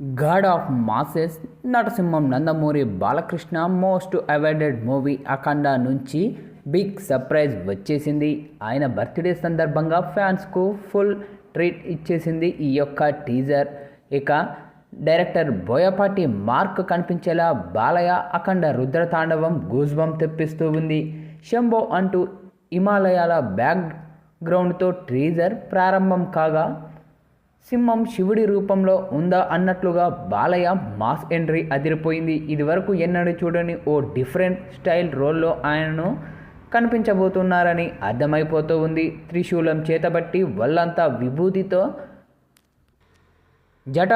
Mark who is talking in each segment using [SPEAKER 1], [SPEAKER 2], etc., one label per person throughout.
[SPEAKER 1] God of masses నటసింహం Nandamuri Balakrishna most awaited movie Akhanda నుంచి big surprise వచ్చేసింది. ఆయన birthday సందర్భంగా ఫ్యాన్స్కు ఫుల్ ట్రీట్ ఇచ్చేసింది ఈ యొక్క టీజర్ ఇక డైరెక్టర్ బోయపాటి మార్క్ కనిపించేలా బాలయ్య అఖండ రుద్రతాండవం గూజ్బం తెప్పిస్తూ ఉంది. శంభో అంటూ హిమాలయాల బ్యాక్ గ్రౌండ్తో టీజర్ ప్రారంభం కాగా సింహం శివుడి రూపంలో ఉందా అన్నట్లుగా బాలయ్య మాస్ ఎంట్రీ అదిరిపోయింది. ఇదివరకు ఎన్నడూ చూడని ఓ డిఫరెంట్ స్టైల్ రోల్లో ఆయనను కనిపించబోతున్నారని అర్థమైపోతూ ఉంది. త్రిశూలం చేతబట్టి వల్లంతా విభూతితో జట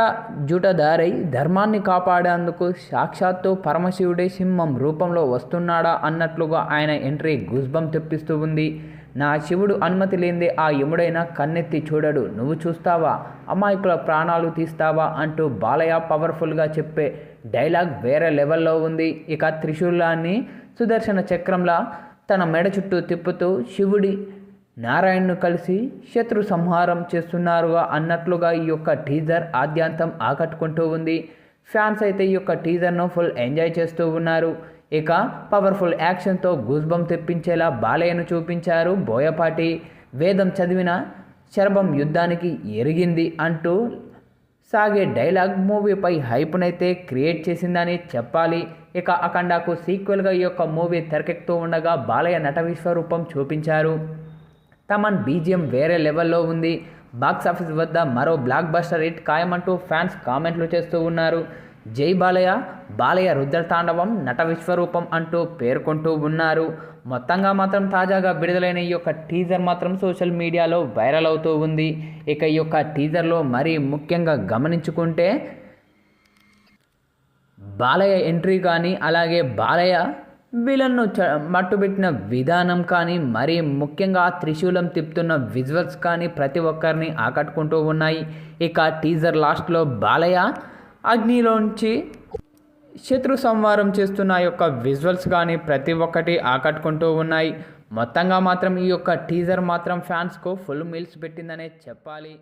[SPEAKER 1] జుటదారై ధర్మాన్ని కాపాడేందుకు సాక్షాత్తు పరమశివుడే సింహం రూపంలో వస్తున్నాడా అన్నట్లుగా ఆయన ఎంట్రీ గుజ్బం తెప్పిస్తూ ఉంది. నా శివుడు అనుమతి లేనిదే ఆ యముడైనా కన్నెత్తి చూడడు. నువ్వు చూస్తావా? అమాయకుల ప్రాణాలు తీస్తావా? అంటూ బాలయ్య పవర్ఫుల్గా చెప్పే డైలాగ్ వేరే లెవెల్లో ఉంది. ఇక త్రిశూలాన్ని సుదర్శన చక్రంలా తన మెడ చుట్టూ తిప్పుతూ శివుడి నారాయణను కలిసి శత్రు సంహారం చేస్తున్నారుగా అన్నట్లుగా ఈ యొక్క టీజర్ ఆద్యాంతం ఆకట్టుకుంటూ ఉంది. ఫ్యాన్స్ అయితే ఈ యొక్క టీజర్ను ఫుల్ ఎంజాయ్ చేస్తూ ఉన్నారు. ఇక పవర్ఫుల్ యాక్షన్తో గుజ్బం తెప్పించేలా బాలయ్యను చూపించారు బోయపాటి. వేదం చదివిన శరభం యుద్ధానికి ఎరిగింది అంటూ సాగే డైలాగ్ మూవీపై హైప్నైతే క్రియేట్ చేసిందని చెప్పాలి. ఇక అఖండాకు సీక్వెల్గా ఈ యొక్క మూవీ తెరకెక్కుతూ ఉండగా బాలయ్య నట విశ్వరూపం చూపించారు. తమన్ బీజిఎం వేరే లెవెల్లో ఉంది. బాక్స్ ఆఫీస్ వద్ద మరో బ్లాక్ బస్టర్ హిట్ ఖాయమంటూ ఫ్యాన్స్ కామెంట్లు చేస్తూ ఉన్నారు. జై బాలయ్య బాలయ్య రుద్రతాండవం నట విశ్వరూపం అంటూ పేర్కొంటూ ఉన్నారు. మొత్తంగా మాత్రం తాజాగా విడుదలైన ఈ యొక్క టీజర్ మాత్రం సోషల్ మీడియాలో వైరల్ అవుతూ ఉంది. ఇక ఈ యొక్క టీజర్లో మరీ ముఖ్యంగా గమనించుకుంటే బాలయ్య ఎంట్రీ కానీ అలాగే బాలయ్య విలన్ను చ మట్టుబెట్టిన విధానం కానీ మరీ ముఖ్యంగా త్రిశూలం తిప్పుతున్న విజువల్స్ కానీ ప్రతి ఒక్కరిని ఆకట్టుకుంటూ ఉన్నాయి. ఇక టీజర్ లాస్ట్లో బాలయ్య అగ్నిలోంచి శత్రు సంహారం చేస్తున్న యొక్క విజువల్స్ కానీ ప్రతి ఒక్కటి ఆకట్టుకుంటూ ఉన్నాయి. మొత్తంగా మాత్రం ఈ యొక్క టీజర్ మాత్రం ఫ్యాన్స్కు ఫుల్ మీల్స్ పెట్టిందనే చెప్పాలి.